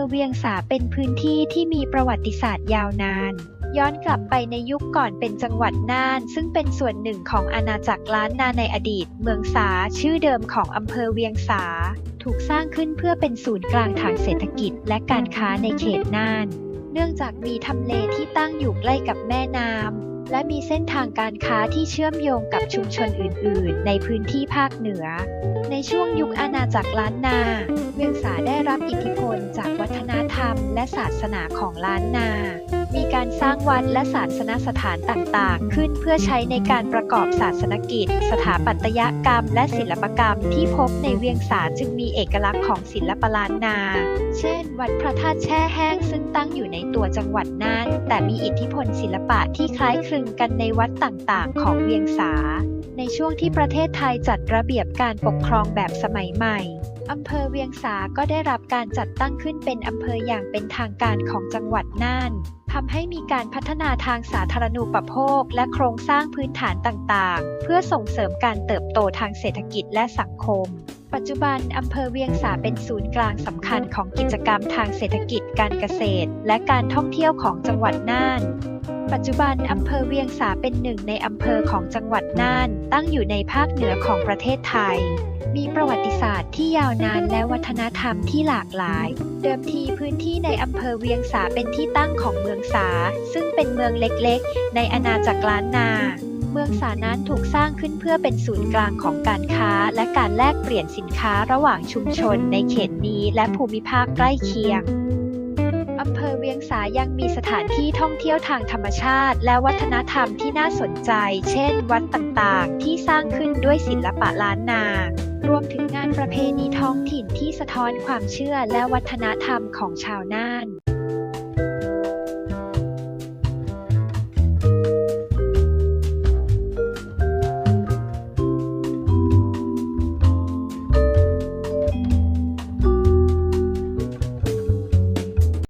อเวียงสาเป็นพื้นที่ที่มีประวัติศาสตร์ยาวนาน ย้อนกลับไปในยุคก่อนเป็นจังหวัดน่าน ซึ่งเป็นส่วนหนึ่งของอาณาจักรล้านนาในอดีต เมืองสาชื่อเดิมของอำเภอเวียงสา ถูกสร้างขึ้นเพื่อเป็นศูนย์กลางทางเศรษฐกิจและการค้าในเขตน่าน เนื่องจากมีทำเลที่ตั้งอยู่ใกล้กับแม่น้ำ และมีเส้นทางการค้าที่เชื่อมโยงกับชุมชนอื่น ๆ ในพื้นที่ภาคเหนือ ในช่วงยุคอาณาจักรล้านนา เวียงสาได้รับอิทธิพลจากวัฒนธรรมและศาสนาของล้านนา มีการสร้างวัดและศาสนสถานต่าง ๆ ขึ้นเพื่อใช้ในการประกอบศาสนกิจ สถาปัตยกรรม และศิลปกรรมที่พบในเวียงสาจึงมีเอกลักษณ์ของศิลปล้านนา เช่น วัดพระธาตุแช่แห้งซึ่งตั้งอยู่ในตัวจังหวัดน่านแต่มีอิทธิพลศิลปะที่คล้ายคลึงกันในวัดต่างๆ ของเวียงสา ในช่วงที่ประเทศไทยจัดระเบียบการปกครองแบบสมัยใหม่อำเภอเวียงสาก็ได้รับการจัดตั้งขึ้นเป็นอำเภออย่างเป็นทางการของจังหวัดน่าน ทำให้มีการพัฒนาทางสาธารณูปโภค และโครงสร้างพื้นฐานต่างๆ เพื่อส่งเสริมการเติบโตทางเศรษฐกิจและสังคม ปัจจุบันอำเภอเวียงสาเป็นศูนย์กลางสำคัญของกิจกรรมทางเศรษฐกิจการเกษตร และการท่องเที่ยวของจังหวัดน่านปัจจุบันอำเภอเวียงสาเป็นหนึ่งในอำเภอของจังหวัดน่าน ตั้งอยู่ในภาคเหนือของประเทศไทย มีประวัติศาสตร์ที่ยาวนานและวัฒนธรรมที่หลากหลาย เดิมทีพื้นที่ในอำเภอเวียงสาเป็นที่ตั้งของเมืององสาซึ่งเป็นเมืองเล็กๆ ในอาณาจักรล้านนา เมืองสานั้นถูกสร้างขึ้นเพื่อเป็นศูนย์กลางของการค้า และการแลกเปลี่ยนสินค้าระหว่างชุมชนในเขตนี้และภูมิภาคใกล้เคียงอำเภอเวียงสายังมีสถานที่ท่องเที่ยวทางธรรมชาติ และวัฒนธรรมที่น่าสนใจ เช่น วัดต่างๆ ที่สร้างขึ้นด้วยศิลปะล้านนา รวมถึงงานประเพณีท้องถิ่นที่สะท้อนความเชื่อและวัฒนธรรมของชาวน่าน